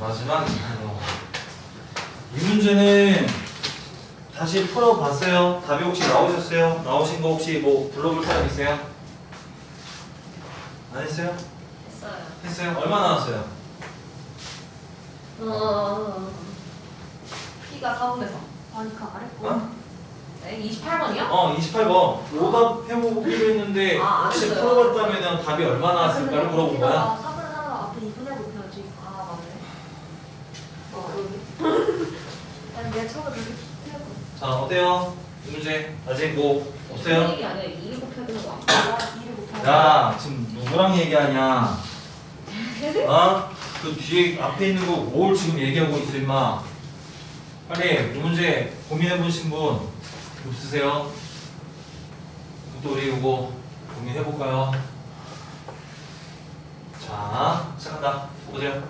마지막이에요. 이 문제는 다시 풀어봤어요. 답이 혹시 나오셨어요? 나오신 거 혹시 뭐 불러볼 사람 있어요? 안 했어요? 했어요. 했어요? 얼마 나왔어요? 어. P가 4분의 3. 아니 그 아래 거. 어? 네, 28번이요? 어, 28번. 오답 해보기로 했는데 아, 안 혹시 했어요. 풀어봤다면 답이 얼마 나왔을까를 물어본 거야. 4분의 3 앞에 2분의 곱해야지. 아, 맞네. 어 여기. 아니 내가 처음에 그렇게 틀렸거 자, 어때요? 이 문제 아직 뭐 없어요? 이게 아니라 2 곱해야 되는 거 아니야? 아 2를 곱하면. 야, 지금 누구랑 얘기하냐? 어? 그 뒤에 앞에 있는 거 뭘 지금 얘기하고 있어, 임마? 빨리 이 문제 고민해 보신 분 없으세요? 또 우리 이거 고민해 볼까요? 자, 시작한다. 보세요.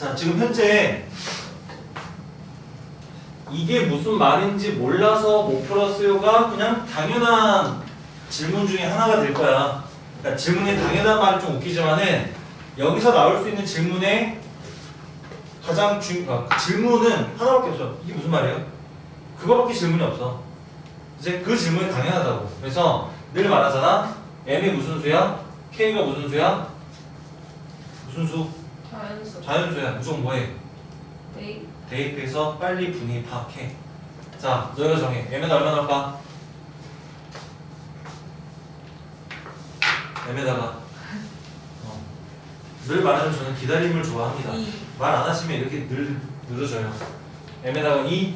자, 지금 현재 이게 무슨 말인지 몰라서 못 풀었어요가 그냥 당연한 질문 중에 하나가 될 거야. 그러니까 질문에 당연한 말은 좀 웃기지만은 여기서 나올 수 있는 질문의 가장 중 아, 그 질문은 하나밖에 없어. 이게 무슨 말이에요? 그거밖에 질문이 없어. 이제 그 질문이 당연하다고. 그래서 늘 말하잖아. m이 무슨 수야? k가 무슨 수야? 무슨 수? 자연수. 자연수야. 무조건 뭐해? 네. 대입해서 빨리 분위 파악해. 자, 너희가 정해. m에다 얼마 넣을까? m에다가 어. 늘 말하는 저는 기다림을 좋아합니다. 2. 말안 하시면 이렇게 늘 늘어져요. m에다가 2.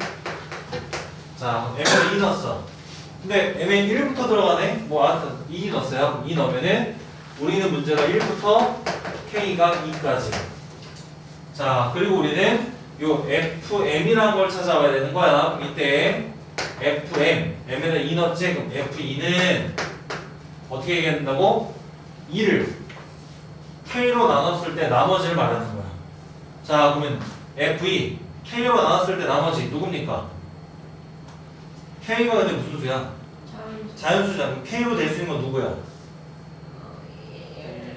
자, m에다 2 넣었어. 근데 m에 1부터 들어가네. 뭐 하여튼 2 넣었어요. 2 넣으면은 우리는 문제가 1부터 k가 2까지. 자, 그리고 우리는 요 fm이라는 걸 찾아와야 되는 거야. 이때 fm, m에다 2 넣었지? 그럼 f2는 어떻게 얘기해야 된다고? 2를 k로 나눴을 때 나머지를 말하는 거야. 자, 그러면 f2 k로 나눴을 때 나머지 누굽니까? k가 근데 무슨 수야? 자연수. 자연수잖아. 그럼 k로 될 수 있는 건 누구야?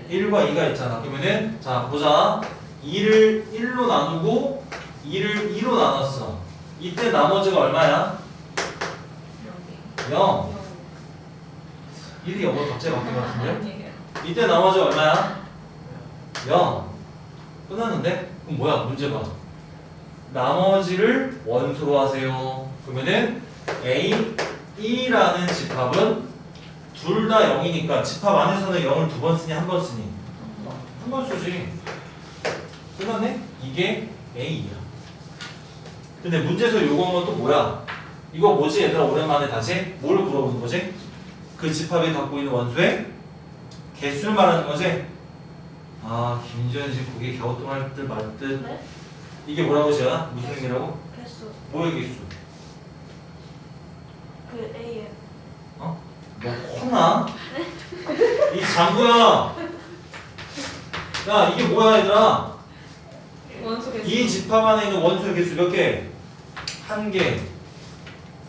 어, 일. 1과 2가 있잖아. 그러면은 자 보자. 2를 1로 나누고 2를 2로 나눴어. 이때 나머지가 얼마야? 여기. 0. 1이 0으로 갑자기 바뀐 것 같은데? 아니에요. 이때 나머지가 얼마야? 0. 끝났는데? 그럼 뭐야 문제가? 나머지를 원수로 하세요. 그러면은 A, E라는 집합은 둘 다 0이니까 집합 안에서는 0을 두 번 쓰니 한 번 쓰니? 한 번 쓰지. 끝났네? 이게 A야. 근데 문제에서 요거는 또 뭐야? 이거 뭐지 얘들아 오랜만에 다시? 뭘 물어보는 거지? 그 집합이 갖고 있는 원수의 개수를 말하는 거지? 아 김지현 씨 고개 갸우뚱 할 듯 말 듯. 네? 이게 뭐라고 지아? 무슨 의미라고? 개수. 뭐의 개수? 그 A에. 어? 너 혼나? 이 장구야. 야 이게 뭐야 얘들아? 원수 개수. 이 집합 안에 있는 원수의 개수 몇 개? 한 개.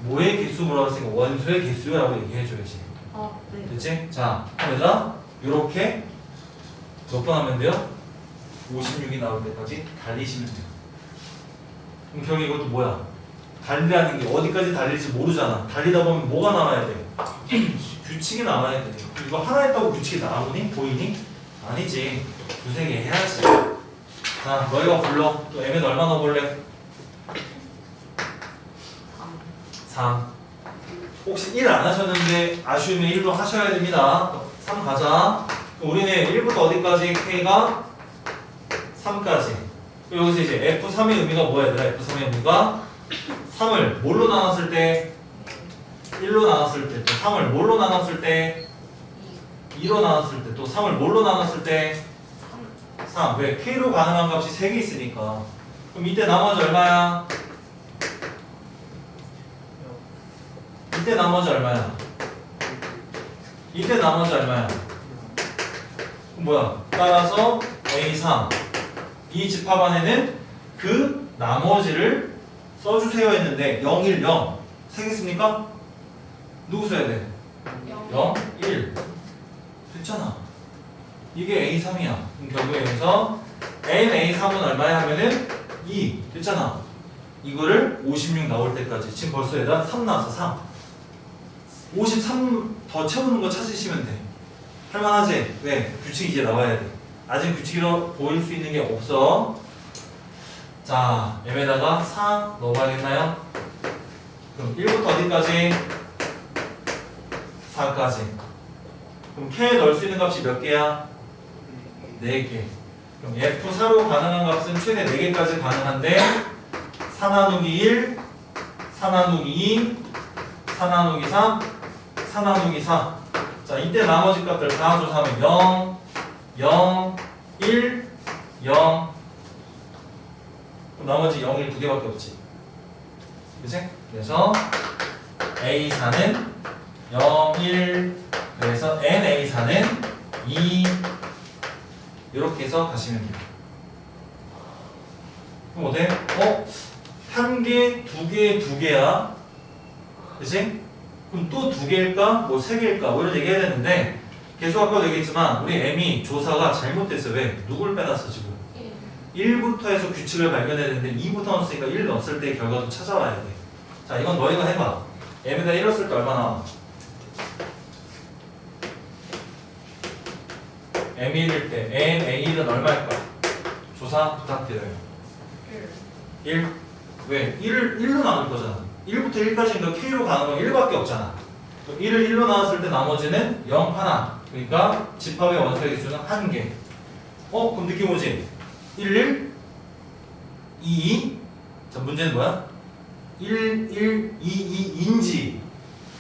뭐의 개수 뭐라고 했으니까 원수의 개수라고 얘기해줘야지. 아 네. 됐지? 자, 그럼 얘들아 요렇게 몇 번 하면 돼요? 56이 나올 때까지 달리시면 돼요. 그럼 결국 이것도 뭐야? 달리라는 게 어디까지 달릴지 모르잖아. 달리다 보면 뭐가 나와야 돼? 규칙이 나와야 돼. 이거 하나 했다고 규칙이 나오니? 보이니? 아니지. 두세 개 해야지. 자, 너희가 불러. 또 M에 얼마 넣어볼래? 3. 혹시 1 안 하셨는데 아쉬우면 1로 하셔야 됩니다. 3 가자. 우리는 1부터 어디까지? K가 3까지. 여기서 이제 F3의 의미가 뭐야 얘들아? F3의 의미가 3을 뭘로 나눴을 때? 1로 나눴을 때, 또 3을 뭘로 나눴을 때? 2로 나눴을 때, 또 3을 뭘로 나눴을 때? 3. 왜? K로 가능한 값이 3개 있으니까. 그럼 이때 나머지 얼마야? 이때 나머지 얼마야? 이때 나머지 얼마야? 뭐야? 따라서 A3 이 집합 안에는 그 나머지를 써주세요 했는데 0, 1, 0 세겠습니까? 누구 써야 돼? 0, 1 됐잖아 이게 A3이야. 그럼 결국에 여기서 NA3은 얼마야 하면은 2 됐잖아. 이거를 56 나올 때까지 지금 벌써 얘가 3 나왔어 3. 53 더 채우는 거 찾으시면 돼. 할만하지? 왜? 규칙이 이제 나와야 돼. 아직 규칙으로 보일 수 있는 게 없어. 자, M에다가 4 넣어봐야겠나요? 그럼 1부터 어디까지? 4까지. 그럼 K에 넣을 수 있는 값이 몇 개야? 4개. 그럼 F4로 가능한 값은 최대 4개까지 가능한데 4 나누기 1, 4 나누기 2, 4 나누기 3, 4 나누기 4. 자, 이때 나머지 값들 다 조사하면 0, 0, 1, 0. 그럼 나머지 0, 1두 개밖에 없지. 그치? 그래서 A4는 0, 1, 그래서 NA4는 2 이렇게 해서 가시면 돼요. 그럼 어때? 어? 한 개, 두 개, 두 개야. 그치? 그럼 또 두 개일까? 뭐 세 개일까? 뭐 이런 얘기 해야 되는데 계속 아까도 얘기했지만 우리 M이 조사가 잘못됐어. 왜? 누굴 빼놨어 지금? 1부터 해서 규칙을 발견해야 되는데 2부터 넣었으니까 1 넣었을 때 결과도 찾아와야 돼. 자, 이건 너희가 해봐. M에다 1 넣었을 때 얼마 나와? M1일 때 N, A1은 얼마일까? 조사 부탁드려요. 1. 왜? 1을 1로 나눌 거잖아. 1부터 1까지니까 K로 가는 건 1밖에 없잖아. 그럼 1을 1로 나눴을 때 나머지는 0 하나. 그러니까 집합의 원소의 개수는 한 개. 어? 그럼 느낌 오지? 1, 1, 2, 2. 자, 문제는 뭐야? 1, 1, 2, 2, 인지.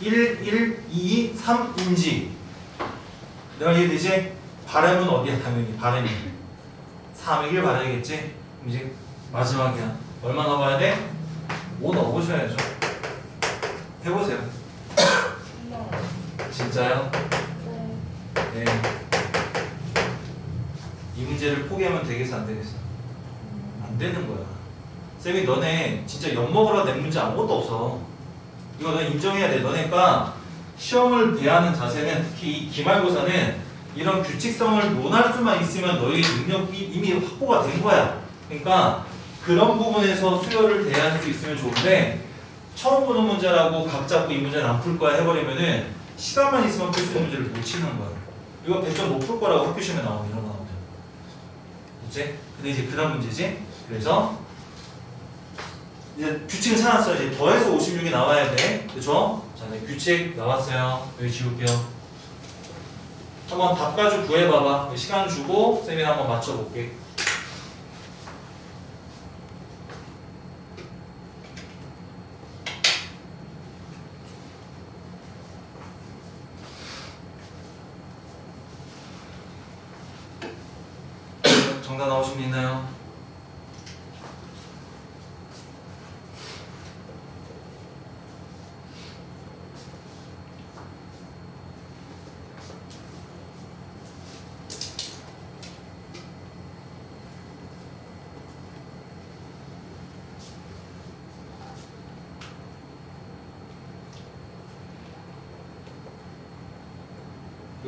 1, 1, 2, 2, 3, 인지. 내가 이해되지? 발음은 어디야? 당연히 발음이. 3의 1 발음이겠지? 그럼 이제 마지막이야. 얼마 넣어봐야 돼? 5 넣어보셔야죠. 해보세요. 진짜요? 네. 이 문제를 포기하면 되겠어 안 되겠어? 안 되는 거야. 쌤이 너네 진짜 엿 먹으러 낸 문제 아무것도 없어. 이거 너 인정해야 돼. 너네가 시험을 대하는 자세는 특히 이 기말고사는 이런 규칙성을 논할 수만 있으면 너희 능력이 이미 확보가 된 거야. 그러니까 그런 부분에서 수요를 대할 수 있으면 좋은데 처음 보는 문제라고 각 잡고 이 문제는 안 풀 거야 해버리면은 시간만 있으면 풀 수 있는 문제를 못 치는 거야. 이거 100점 못 풀 거라고 학교 시험에 나오면 이런 거 나오면 그치? 근데 이제 그 다음 문제지? 그래서 이제 규칙을 찾았어. 이제 더해서 56이 나와야 돼. 그쵸? 자, 네, 규칙 나왔어요. 여기 지울게요. 한번 답 가지고 구해봐봐. 시간 주고 쌤이 한번 맞춰볼게. 정답 나오신 분 있나요?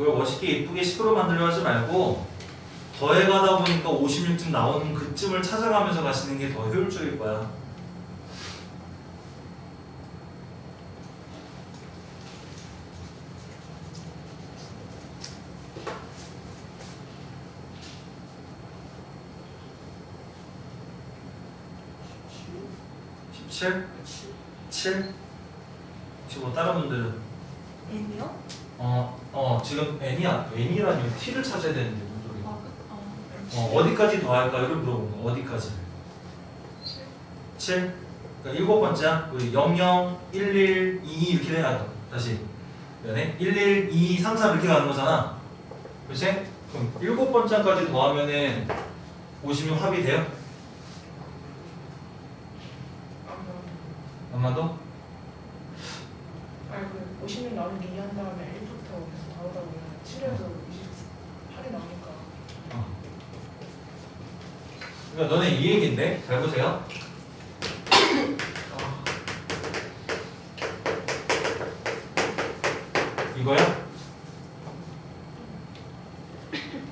이걸 멋있게 이쁘게 식으로 만들려 하지 말고 더해가다 보니까 56쯤 나오는 그쯤을 찾아가면서 가시는 게 더 효율적일 거야. 십칠? 칠? 혹시 뭐 다른 분들은 M이요? 어, 어 지금 n이야 n이라니 t를 찾아야 되는데 무슨 소리야? 아, 어, 어디까지 더할까요? 를 물어본 거 어디까지? 7? 그러니까 일곱 번째야 우리 00, 11, 22 이렇게 해야 다시 연애 11, 2, 3, 4 이렇게 가는 거잖아 그렇지? 그럼 일곱 번째까지 더하면은 56 합이 돼요? 엄마도? 아니 그 50년 나오는 게 이해한 다음에 1부터 계속 나오다 보면 7에서 28이 나오니까 어. 그러니까 너네 이 얘기인데 잘 보세요. 어. 이거야?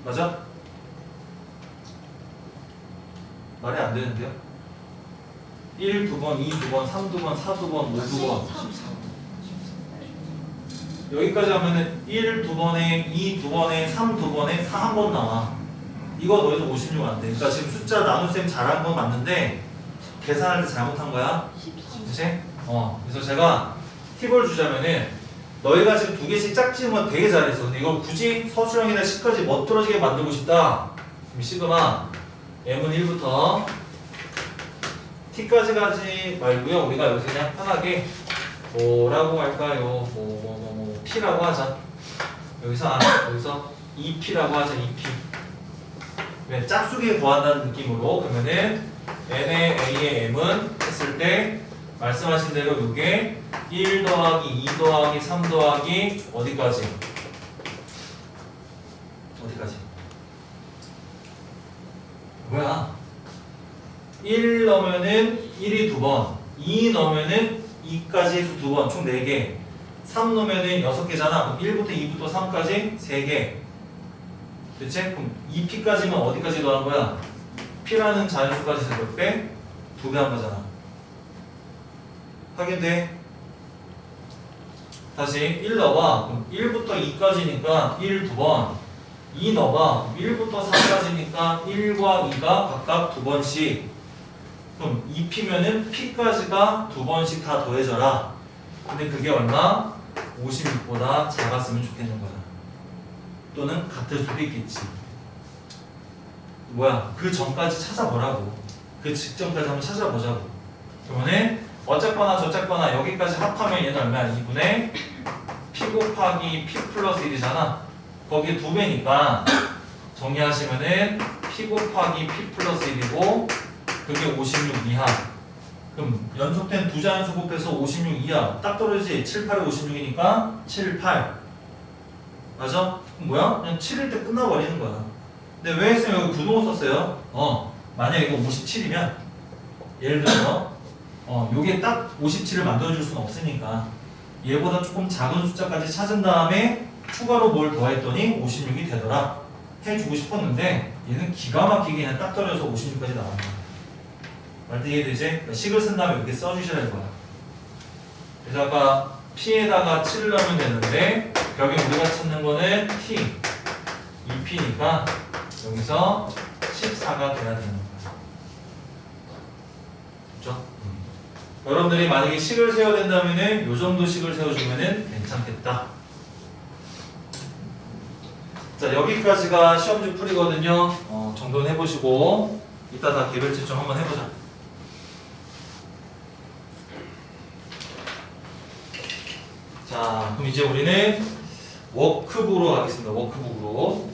맞아? 말이 안 되는데요? 1두 번, 2두 번, 3두 번, 4두 번, 5두 번. 여기까지 하면은 1 두 번에 2 두 번에 3 두 번에 4 한 번 나와. 이거 너희도 56 안 돼. 그러니까 지금 숫자 나눗셈 잘한 건 맞는데 계산할 때 잘못한 거야. 그치? 어. 그래서 제가 팁을 주자면은 너희가 지금 두 개씩 짝지은 건 되게 잘했어. 근데 이걸 굳이 서술형이나 10까지 멋들어지게 만들고 싶다. 그럼 시그마 m은 1부터 t까지 가지 말고요. 우리가 여기서 그냥 편하게 뭐라고 할까요? 뭐, 뭐, 뭐, 뭐, p라고 하자. 여기서 아, 여기서 2p라고 하자. 2p. 왜 짝수기에 구한다는 느낌으로 그러면은 n의 a의 m은 했을 때 말씀하신 대로 이게 1 더하기 2 더하기 3 더하기 어디까지? 어디까지? 뭐야? 1 넣으면은 1이 두 번, 2 넣으면은 2까지 해서 두 번, 총 4개. 3 넣으면은 6개잖아. 그럼 1부터 2부터 3까지 3개. 그치? 그럼 2p까지면 어디까지 더한 거야? p라는 자연수까지 해서 몇 배? 두 배 한 거잖아. 확인돼? 다시 1 넣어봐. 그럼 1부터 2까지니까 1 두 번. 2 넣어봐. 1부터 4까지니까 1과 2가 각각 두 번씩. 그럼 2p면은 p까지가 두 번씩 다 더해져라. 근데 그게 얼마? 56보다 작았으면 좋겠는 거야. 또는 같을 수도 있겠지. 뭐야? 그 전까지 찾아보라고. 그 직전까지 한번 찾아보자고. 그러면은 어쨌거나 저쨌거나 여기까지 합하면 얘는 얼마야? 2분의 p 곱하기 p 플러스 1이잖아. 거기 두 배니까 정리하시면은 p 곱하기 p 플러스 1이고 그게 56 이하. 그럼 연속된 두 자연수 곱해서 56 이하. 딱 떨어지지? 7, 8에 56이니까 7, 8. 맞아? 그럼 뭐야? 그냥 7일 때 끝나버리는 거야. 근데 왜쌤 여기 부동을 썼어요? 어, 만약 이거 57이면 예를 들어 어, 요게 딱 57을 만들어줄 수는 없으니까 얘보다 조금 작은 숫자까지 찾은 다음에 추가로 뭘 더했더니 56이 되더라 해주고 싶었는데 얘는 기가 막히게 그냥 딱 떨어져서 56까지 나온 거야 말도 이해되지? 그러니까 식을 쓴 다음에 이렇게 써주셔야 될 거야 그래서 아까 P에다가 7을 넣으면 되는데 여기 우리가 찾는 거는 T 2P니까 여기서 14가 돼야 되는 거야 그렇죠? 여러분들이 만약에 식을 세워야 된다면은 요 정도 식을 세워주면은 괜찮겠다. 자 여기까지가 시험지 풀이거든요. 어, 정돈 해보시고 이따 다 개별 채점 한번 해보자. 자 그럼 이제 우리는 워크북으로 가겠습니다. 워크북으로.